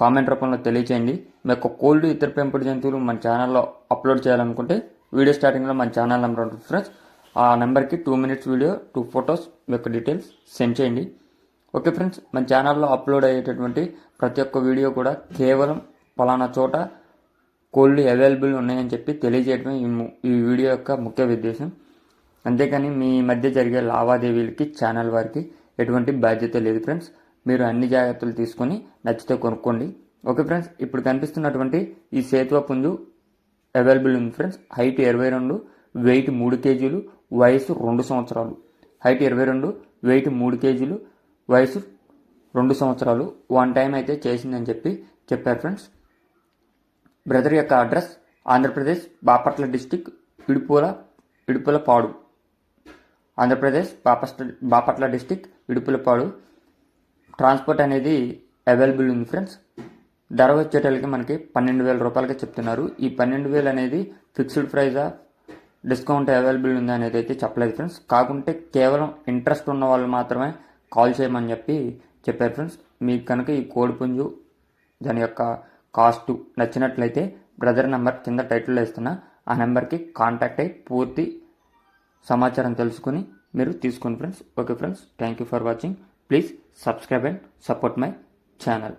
Comment రూపంలో తెలియచేయండి. మీ యొక్క కోల్డ్ ఇతర పెంపుడు జంతువులు మన ఛానల్లో అప్లోడ్ చేయాలనుకుంటే వీడియో స్టార్టింగ్లో మన ఛానల్ నెంబర్ ఉంటుంది ఫ్రెండ్స్. ఆ నెంబర్కి two minutes video two photos మీ యొక్క డీటెయిల్స్ సెండ్ చేయండి. ఓకే ఫ్రెండ్స్ మన ఛానల్లో అప్లోడ్ అయ్యేటటువంటి ప్రతి ఒక్క వీడియో కూడా కేవలం పలానా చోట కోళ్ళు అవైలబుల్ ఉన్నాయని చెప్పి తెలియజేయడమే ఈ ఈ వీడియో యొక్క ముఖ్య ఉద్దేశం. అంతేకాని మీ మధ్య జరిగే లావాదేవీలకి ఛానల్ వారికి ఎటువంటి బాధ్యత లేదు ఫ్రెండ్స్. మీరు అన్ని జాగ్రత్తలు తీసుకొని నచ్చితే కొనుక్కోండి. ఓకే ఫ్రెండ్స్ ఇప్పుడు కనిపిస్తున్నటువంటి ఈ సేతువ పుంజు అవైలబుల్ ఉంది ఫ్రెండ్స్. హైట్ ఇరవై రెండు వెయిట్ మూడు కేజీలు వయసు రెండు సంవత్సరాలు. హైట్ ఇరవై రెండు వెయిట్ మూడు కేజీలు వయసు రెండు సంవత్సరాలు. వన్ టైం అయితే చేసిందని చెప్పి చెప్పారు ఫ్రెండ్స్. బ్రదర్ యొక్క address Andhra Pradesh Bapatla district Idupula Idupulapadu. Andhra Pradesh Bapatla Bapatla district Idupulapadu. Transport అనేది అవైలబుల్ ఉంది ఫ్రెండ్స్. ధర వచ్చేటప్పటికి మనకి పన్నెండు వేల రూపాయలకి చెప్తున్నారు. ఈ పన్నెండు వేలు అనేది ఫిక్స్డ్ ప్రైజా డిస్కౌంట్ అవైలబుల్ ఉంది అనేది అయితే చెప్పలేదు ఫ్రెండ్స్. కాకుంటే కేవలం ఇంట్రెస్ట్ ఉన్న వాళ్ళు మాత్రమే కాల్ చేయమని చెప్పి చెప్పారు ఫ్రెండ్స్. మీకు కనుక ఈ కోడి పుంజు దాని యొక్క కాస్ట్ నచ్చినట్లయితే బ్రదర్ నెంబర్ కింద టైటిల్లో ఇస్తున్నా ఆ నెంబర్కి కాంటాక్ట్ అయ్యి పూర్తి సమాచారం తెలుసుకుని మీరు తీసుకోండి friends. Okay friends. Thank you for watching. Please subscribe and support my channel